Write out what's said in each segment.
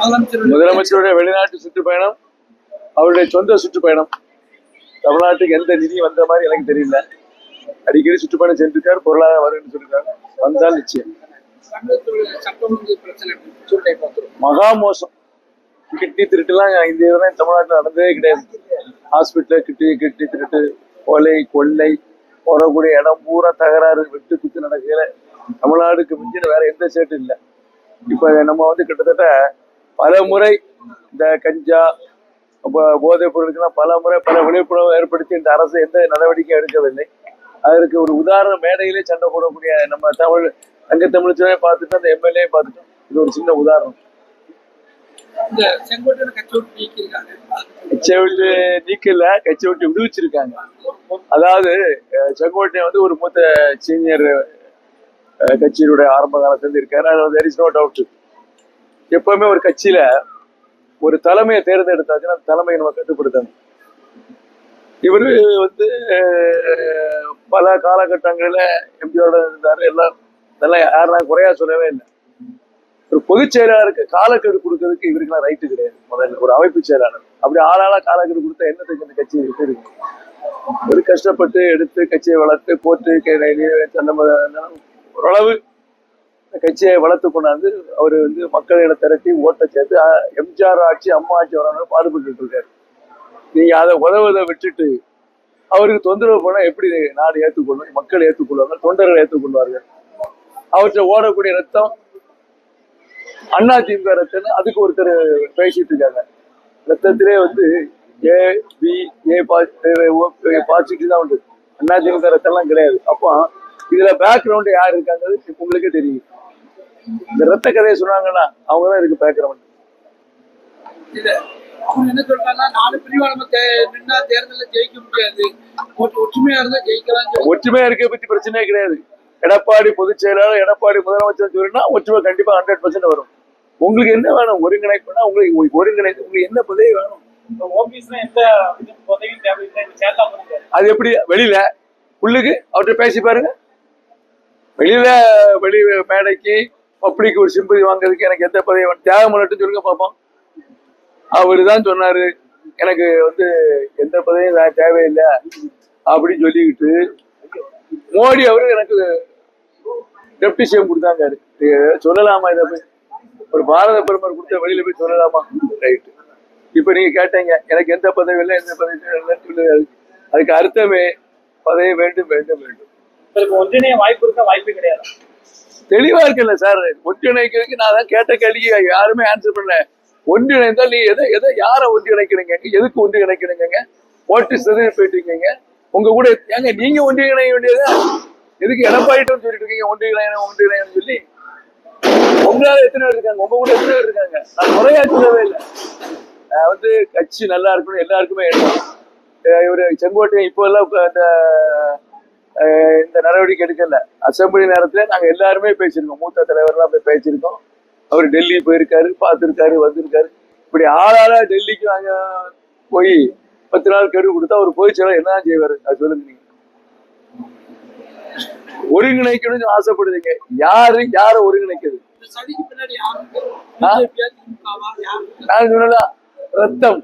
முதலமைச்சருடைய வெளிநாட்டு சுற்றுப்பயணம் அவருடைய சொந்த சுற்றுப்பயணம். தமிழ்நாட்டுக்கு எந்த நிதியும் வந்த மாதிரி எனக்கு தெரியல. அடிக்கடி சுற்றுப்பயணம் சென்றிருக்காரு பொருளாதார வருன்னு சொல்லியிருக்காரு வந்தால் நிச்சயம். சட்டம் மகா மோசம். கிட்னி திருட்டுலாம் இந்த இதுதான் தமிழ்நாட்டில் நடந்ததே கிடையாது. ஹாஸ்பிட்டலில் கிட்னி கிட்னி திருட்டு கொலை கொள்ளை போறக்கூடிய இடம் பூரா தகராறு வெட்டு குத்து நடக்கல. தமிழ்நாடுக்கு மிஞ்சின வேற எந்த ஸ்டேட்டும் இல்லை. இப்போ நம்ம வந்து கிட்டத்தட்ட பல முறை இந்த கஞ்சா போதைப் பொருளுக்கெல்லாம் பல முறை பல விழிப்புணர்வு ஏற்படுத்தி இந்த அரசு எந்த நடவடிக்கையும் எடுக்கவில்லை. அதற்கு ஒரு உதாரண மேடையிலே சண்டை போடக்கூடிய நம்ம தமிழ் தங்க தமிழ்ச்சியை பார்த்துட்டு அந்த எம்எல்ஏ பார்த்துட்டோம் இது ஒரு சின்ன உதாரணம். இந்த செங்கோட்டையில கட்சி விட்டு நீக்கல விடுவிச்சிருக்காங்க. அதாவது செங்கோட்டையன் வந்து ஒரு மூத்த சீனியர் கட்சியினுடைய ஆரம்ப காலத்துல இருக்காரு. அது தெர் இஸ் நோ டவுட் எப்பவுமே ஒரு கட்சியில ஒரு தலைமையை தேர்ந்தெடுத்தாச்சுன்னா அந்த தலைமையை நம்ம கட்டுப்படுத்தணும். இவரு வந்து பல காலகட்டங்களில் எம்பியோட இருந்தார் எல்லாம் இதெல்லாம் யாரெல்லாம் குறையா சொல்லவே இல்லை. ஒரு பொதுச் செயலாளருக்கு காலக்கெடு கொடுக்கறதுக்கு இவருக்கெல்லாம் ரைட்டு கிடையாது முதல்ல ஒரு அமைப்பு செயலாளர். அப்படி ஆளாளா காலக்கெடு கொடுத்தா என்னத்துக்கு இந்த கட்சி இருக்கு? இருக்கு ஒரு கஷ்டப்பட்டு எடுத்து கட்சியை வளர்த்து போட்டு கே- அந்த மாதிரி ஓரளவு கட்சியை வளர்த்து கொண்டாந்து அவர் வந்து மக்களிட திரட்டி ஓட்ட சேர்த்து எம்ஜிஆர் ஆட்சி அம்மா ஆட்சி வரணும் பாடுபட்டு இருக்காரு. நீங்க அதை உதவுதை விட்டுட்டு அவருக்கு தொந்தரவு பண்ணா எப்படி நாடு ஏற்றுக்கொள்ளும் மக்கள் ஏற்றுக்கொள்வாங்க தொண்டர்கள் ஏற்றுக்கொள்வார்கள்? அவற்றை ஓடக்கூடிய ரத்தம் அண்ணா திமுக ரத்தம்னு அதுக்கு ஒருத்தர் பேசிட்டு இருக்காங்க. ரத்தத்திலே வந்து ஏ பி ஏ பாசிட்டிவ் தான் உண்டு. அண்ணா திமுக ரத்தம்லாம் கிடையாது. அப்போ இதுல பேக்ரவுண்ட் யார் இருக்காங்கிறது உங்களுக்கே தெரியும். இந்த ரத்த கதையை சொன்னாங்கன்னா அவங்க தான் இதுக்கு பேக்ரவுண்ட் அவங்க என்ன சொல்றாங்கன்னா நாலு பிரிவா நம்ம நின்னா தேர்தல்ல ஜெயிக்க முடியாது. ஒற்று- ஒற்றுமையா இருந்தா ஜெயிக்கலாம் ஒற்றுமையா இருக்க பத்தி பிரச்சனையே கிடையாது. எடப்பாடி பொதுச் செயலாளர் எடப்பாடி முதலமைச்சர் சொல்லினா ஒற்றுமை கண்டிப்பா ஹண்ட்ரட் பர்சன்ட் வரும். உங்களுக்கு என்ன வேணும்? ஒருங்கிணைப்புனா உங்களுக்கு ஒருங்கிணைப்பு உங்களுக்கு என்ன பதவி வேணும்? அது எப்படி? வெளியில. உள்ளுக்கு? அவர்கிட்ட பேசி பாருங்க. வெளியில வெளி மேடைக்கு பப்ளிக் ஒரு சிம்பதி வாங்குறதுக்கு எனக்கு எந்த பதவி வேணும்? தியாகம் பண்ணட்டும் சொல்லுங்க பார்ப்போம் அவரு தான் சொன்னாரு எனக்கு வந்து எந்த பதவியும் வே- தேவையில்லை அப்படின்னு சொல்லிக்கிட்டு மோடி அவரு எனக்கு டெப்டி சிஎம் கொடுத்தாங்க. சொல்லலாமா இதை போய்? ஒரு பாரத பிரதமர் கொடுத்த வெளியில போய் சொல்லலாமா? ரைட்டு இப்ப நீங்க கேட்டீங்க எனக்கு எந்த பதவி இல்லை எந்த பதவி இல்லைன்னு சொல்லுங்க. அதுக்கு அர்த்தமே பதவி வேண்டும் வேண்டும் வேண்டும். இதற்கு ஒன்றிணைய வாய்ப்பு இருக்க? வாய்ப்பு கிடையாது. தெளிவா இருக்குல்ல சார். ஒன்றிணைக்கிறதுக்கு நான் தான் கேட்ட கேள்விக்கு யாருமே ஆன்சர் பண்ணல. ஒன்றிணைந்தால் நீ எதை எதை யாரை ஒன்றிணைக்கிறீங்க? எதுக்கு ஒன்றிணைக்கிறீங்க ஓட்டு சதவீதம் போயிட்டு உங்க கூட ஏங்க நீங்க ஒன்றிணைய வேண்டியது எதுக்கு எடப்பாடிட்டும் சொல்லிட்டு இருக்கீங்க? ஒன்றிணையணும் ஒன்றிணையணும் சொல்லி. உங்களால எத்தனை பேர் இருக்காங்க? உங்க கூட எத்தனை பேர் இருக்காங்க? நான் முறையா சொல்லவே இல்லை. நான் வந்து கட்சி நல்லா இருக்கணும் எல்லாருக்குமே எண்ணம். அஹ் இவரு செங்கோட்டையன் இப்போ எல்லாம் இந்த இந்த நடவடிக்கை எடுக்கல. அசெம்பிளி நேரத்துல நாங்க எல்லாருமே பேசியிருக்கோம். மூத்த தலைவர்லாம் போய் பேசியிருக்கோம். அவர் டெல்லி போயிருக்காரு பார்த்திருக்காரு வந்திருக்காரு. இப்படி ஆளாளா டெல்லிக்கு நாங்க போய் பத்து நாள் கெடு கொடுத்தா அவர் போய் சொல்ல என்ன செய்வாரு? அது சொல்லுங்க நீங்க. ஒருங்கிணைக்கணும்னு ஆசைப்படுறீங்க யாரு யார யாரும் நான் சொன்னல ரத்தம்.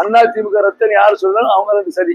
அண்ணா திமுக ரத்தம் யார் சொல்லணும் அவங்க தான் சரி